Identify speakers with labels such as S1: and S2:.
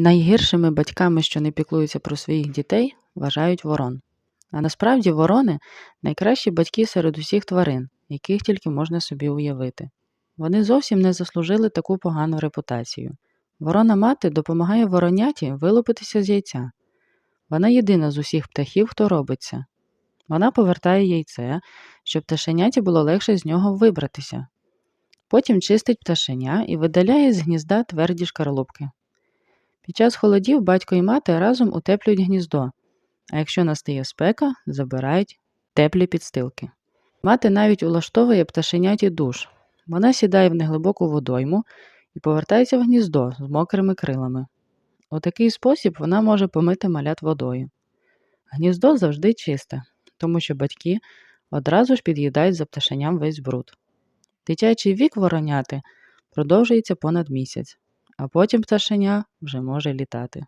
S1: Найгіршими батьками, що не піклуються про своїх дітей, вважають ворон. А насправді ворони найкращі батьки серед усіх тварин, яких тільки можна собі уявити. Вони зовсім не заслужили таку погану репутацію. Ворона мати допомагає вороняті вилупитися з яйця. Вона єдина з усіх птахів, хто робиться. Вона повертає яйце, щоб пташеняті було легше з нього вибратися. Потім чистить пташеня і видаляє з гнізда тверді шкарлупки. Під час холодів батько і мати разом утеплюють гніздо, а якщо настає спека, забирають теплі підстилки. Мати навіть улаштовує пташеняті душ. Вона сідає в неглибоку водойму і повертається в гніздо з мокрими крилами. У такий спосіб вона може помити малят водою. Гніздо завжди чисте, тому що батьки одразу ж під'їдають за пташеням весь бруд. Дитячий вік вороняти продовжується понад місяць, а потім пташеня вже може літати.